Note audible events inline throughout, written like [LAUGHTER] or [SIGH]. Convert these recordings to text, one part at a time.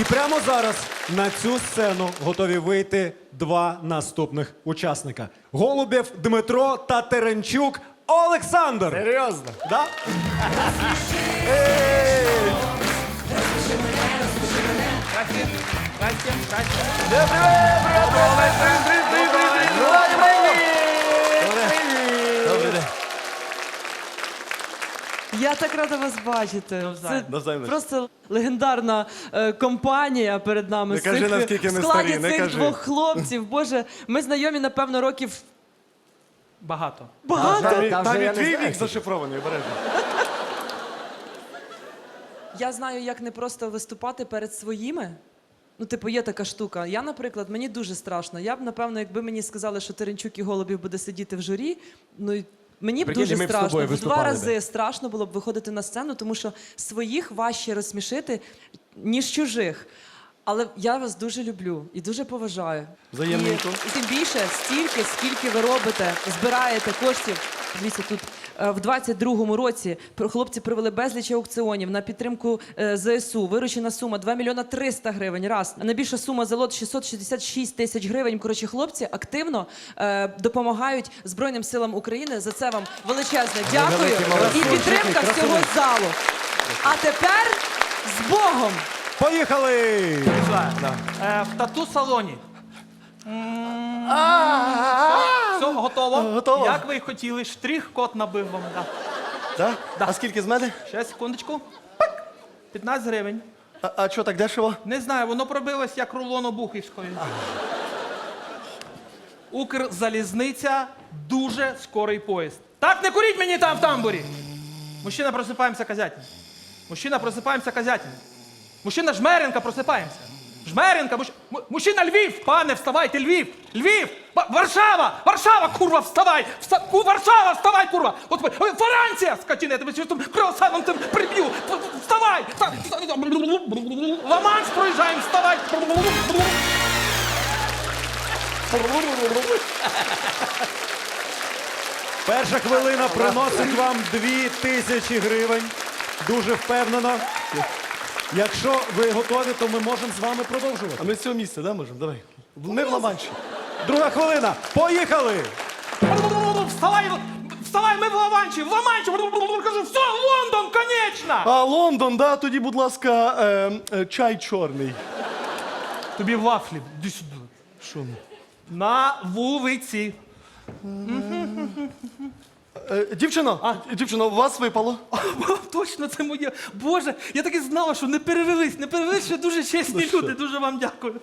І прямо зараз на цю сцену готові вийти два наступних учасника: Голубєв Дмитро та Теренчук Олександр. Серйозно? Да? Добрий Я так рада вас бачити. Це просто легендарна е, компанія перед нами. Не з кажи, цих, наскільки ми в складі старі, не цих кажи. двох хлопців. Боже, ми знайомі, напевно, років Багато. багато. Навіть, Та вже я навіть не твій знаю. вік зашифрований, обережно. Я знаю, як не просто виступати перед своїми. Ну, типу, є така штука. Я, наприклад, мені дуже страшно. Я б, напевно, якби мені сказали, що Теренчук і Голубів буде сидіти в журі, ну і мені б Прикинь, дуже ми б з страшно. тобою В два виступали рази страшно було б виходити на сцену, тому що своїх важче розсмішити, ніж чужих. Але я вас дуже люблю і дуже поважаю. Взаємненько. І, і тим більше стільки, скільки ви робите, збираєте коштів. Дивіться, тут е, в 22-му році хлопці провели безліч аукціонів на підтримку е, ЗСУ. Виручена сума 2 мільйона 300 гривень. Раз. Найбільша сума за лот 666 тисяч гривень. Коротше, хлопці активно е, допомагають Збройним силам України. За це вам величезне дякую і підтримка всього залу. А тепер з Богом! Поїхали! Е, в тату-салоні. Все, готово. Готово. Як ви й хотіли, штрих-код набив вам. Да. Так? А скільки з мене? Ще секундочку. Пик. 15 гривень. А, а що так дешево? Не знаю, воно пробилось як рулон Обухівської. Укрзалізниця дуже скорий поїзд. Так не куріть мені там в тамбурі. Мужчина, просипаємося козятин. Мужчина, просипаємося козятин. Мужчина, жмеренка, просипаємося. Жмеренка, муж... мужчина, Львів, пане, вставайте, Львів, Львів, Ба- Варшава, Варшава, курва, вставай, Вста... У, Варшава, вставай, курва, От, ви- скотина, я тебе щось там круасаном там приб'ю, вставай, Вста- Ла-Манш проїжджаємо, вставай. Перша хвилина приносить вам дві тисячі гривень. Дуже впевнено. Якщо ви готові, то ми можемо з вами продовжувати. А ми з цього місця, да, можемо? Давай. Ми в Ла-Манші. Друга хвилина. Поїхали! Вставай, вставай, ми в Ла-Манші, в Ла-Манші, кажу, все, Лондон, конечно. А Лондон, да, тоді, будь ласка, е, е, чай чорний. Тобі вафлі, іди сюди. Що? На вулиці. Е, дівчино, дівчино, у вас випало. [LAUGHS] Точно, це моє. Боже, я так і знала, що не перевелись, не перевелись, що дуже чесні люди. Дуже вам дякую.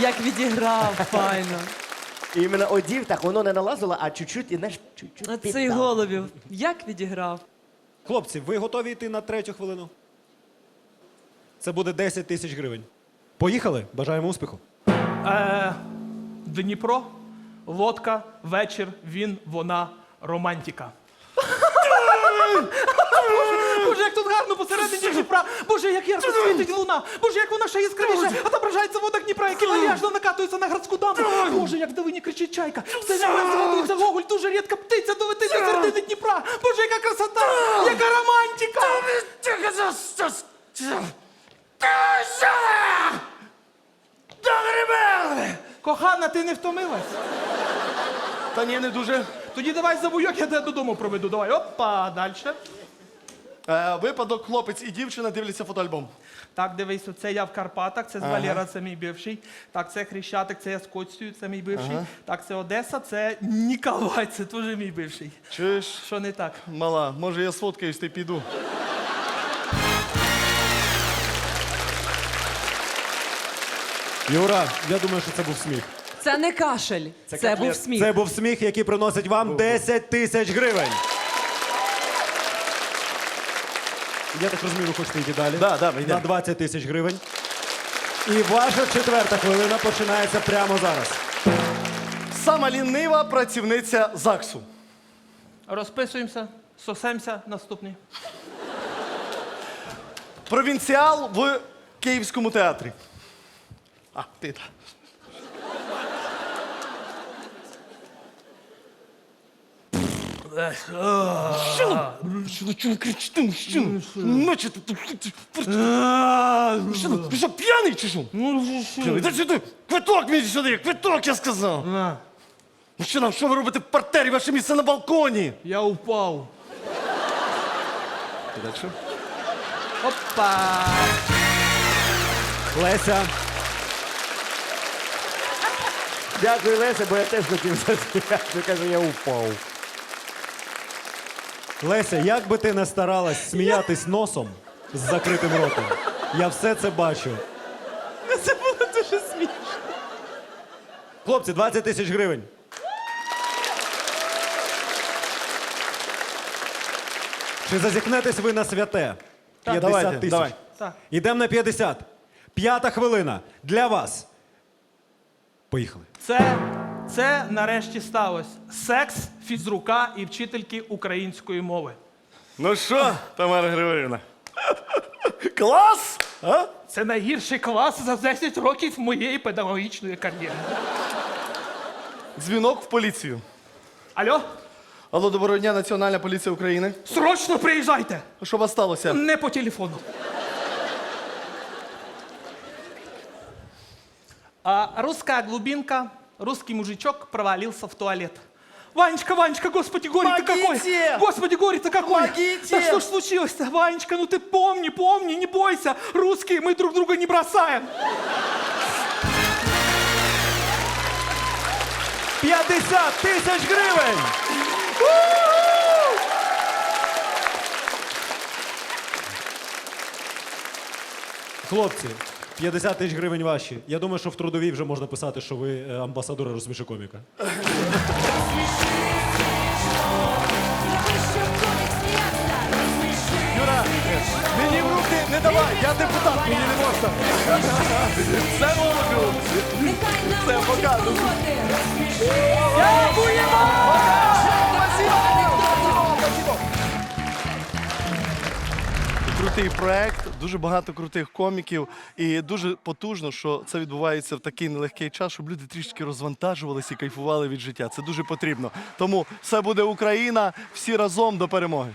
Як відіграв файно. І іменно одів, так воно не налазило, а чуть-чуть, і знаєш, чуть-чуть. А цей піддав. голубів. Як відіграв? Хлопці, ви готові йти на третю хвилину? Це буде 10 тисяч гривень. Поїхали! Бажаємо успіху! Е, Дніпро, лодка, вечір, він, вона, романтика. Боже, як тут гарно посередині Дніпра! Боже, як ярко світить луна! Боже, як вона ще яскравіше отображається вода Дніпра, який вальяжно накатується на градську дамбу! Боже, як вдалині кричить чайка! Все не згадується гоголь, дуже рідка птиця долетить до середини Дніпра! Боже, яка красота! Яка романтика! Кохана, ти не втомилась? Та ні, не дуже. Тоді давай завуйок, я тебе додому проведу. Давай, опа, далі. Е, випадок, хлопець і дівчина дивляться фотоальбом. Так, дивись, це я в Карпатах, це з Валера, це мій бивший. Так, це Хрещатик, це я з Коцію, це мій бивший. Так, це Одеса, це Ніколай, це теж мій бивший. Чуєш, Що не так? мала, може я сфоткаюсь, ти піду. Юра, я думаю, що це був сміх. Це не кашель, це, був сміх. Це був сміх, який приносить вам 10 тисяч гривень. Я так розумію, ви хочете йти далі. Да, да, ми йдемо. На 20 тисяч гривень. І ваша четверта хвилина починається прямо зараз. Сама лінива працівниця ЗАГСу. Розписуємося, сосемося, наступний. Провінціал в Київському театрі. Кричите, тут... Мужчина, ти що, п'яний чи що? Мужчина, іди сюди! Квиток мені сюди! Квиток, я сказав! На, Мужчина, що ви робите в партері? Ваше місце на балконі! я упав. Опа! Леся, Дякую, Леся, бо я теж хотів засміяти. Каже, я упав. Леся, як би ти не старалась сміятись носом з закритим ротом, я все це бачу. Це було дуже смішно. Хлопці, 20 тисяч гривень. Чи зазікнетесь ви на святе? 50 давайте, тисяч. давай. Так. Ідемо на 50. П'ята хвилина для вас. Поїхали. Це, це нарешті сталося. Секс, фізрука і вчительки української мови. Ну що, Тамара Григорівна? [LAUGHS] Клас! А? Це найгірший клас за 10 років моєї педагогічної кар'єри. Дзвінок в поліцію. Алло, Алло, доброго дня, Національна поліція України. срочно приїжджайте! Що у вас сталося? Не по телефону. А, русская глубинка, русский мужичок провалился в туалет. Ванечка, Ванечка, господи, горе-то! Помогите! Господи, горе-то какое! Помогите! Да что ж случилось-то, Ванечка, ну ты помни, помни, не бойся! Русские, мы друг друга не бросаем! 50 тисяч гривень! Хлопці, 50 тисяч гривень ваші. Я думаю, що в трудовій вже можна писати, що ви е, амбасадори розсміши коміка. Юра, мені в руки не давай, я депутат, мені не можна. Це можу. Це показує. Крутий проект, дуже багато крутих коміків, і дуже потужно, що це відбувається в такий нелегкий час, щоб люди трішки розвантажувалися і кайфували від життя. Це дуже потрібно. Тому все буде Україна, всі разом до перемоги.